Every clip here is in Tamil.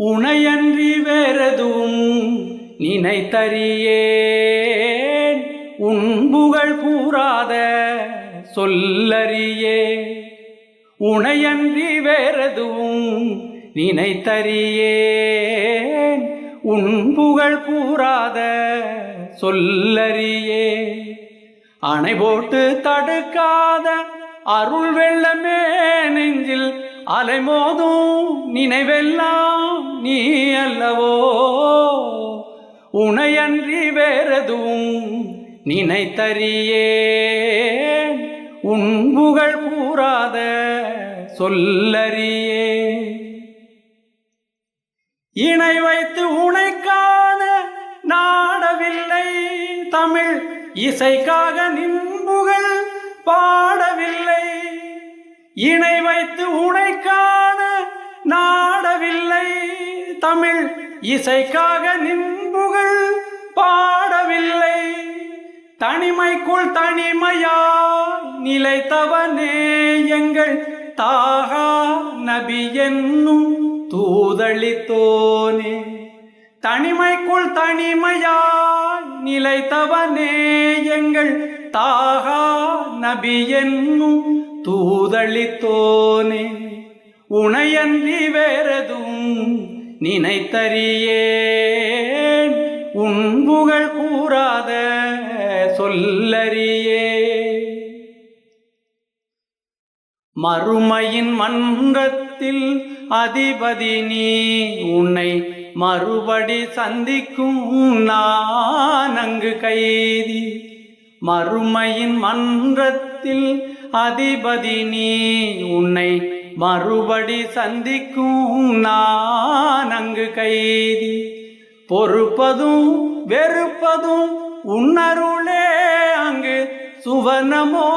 உனையன்றி வேறதும் நினைத்தறியேன். உன் புகழ் கூறாத சொல்லறியே. உனையன்றி வேறதும் நினைத்தறியேன். உன் புகழ் கூறாத சொல்லறியே. அணை போட்டு தடுக்காத அருள் வெள்ளமே நெஞ்சில் அலைமோதும் நினைவெல்லாம் நீ அல்லவோ? உனையன்றி வேறெதுவும் நினைத்தறியே உன் புகழ் கூறாத சொல்லறியே. இணை வைத்து உனைக்கான நாடவில்லை. தமிழ் இசைக்காக நின்புகள் பாடவில்லை. இணை வைத்து உனைக்கான தமிழ் இசைக்காக நின்புகள் பாடவில்லை. தனிமைக்குள் தனிமையா நிலைத்தவனே எங்கள் தாகா நபி என்னும் தூதளித்தோனே. தனிமைக்குள் தனிமையா நிலைத்தவனே எங்கள் தாகா நபி என்னும் தூதளித்தோனே. உனையன்றி வேறதும் நினைத்தறியேன். உன் புகழ் கூறாத சொல்லறியே. மறுமையின் மன்றத்தில் அதிபதி நீ உன்னை மறுபடி சந்திக்கும் நான் அங்கு கைதி. மறுமையின் மன்றத்தில் அதிபதி நீ உன்னை மறுபடி சந்திக்கும் நான் அங்கு கைதி. பொறுப்பதும் வெறுப்பதும் உன்னருளே அங்கு. சுவனமோ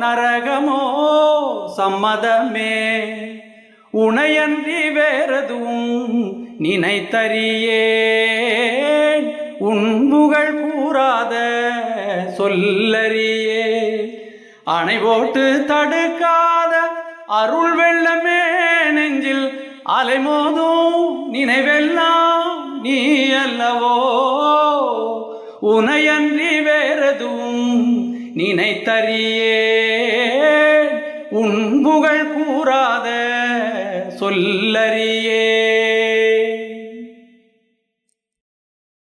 நரகமோ சம்மதமே. உனையன்றி வேறதும் நினைத்தறியேன். உன் கூறாத சொல்லறியே அணை போட்டு தடுக்காத அருள் வெள்ளமே நெஞ்சில் அலைமோதும். நினைவெல்லாம் நீ அல்லவோ? உனையன்றி வேறதுவும் நினைத்தறியே உன் புகழ் கூறாத சொல்லறியே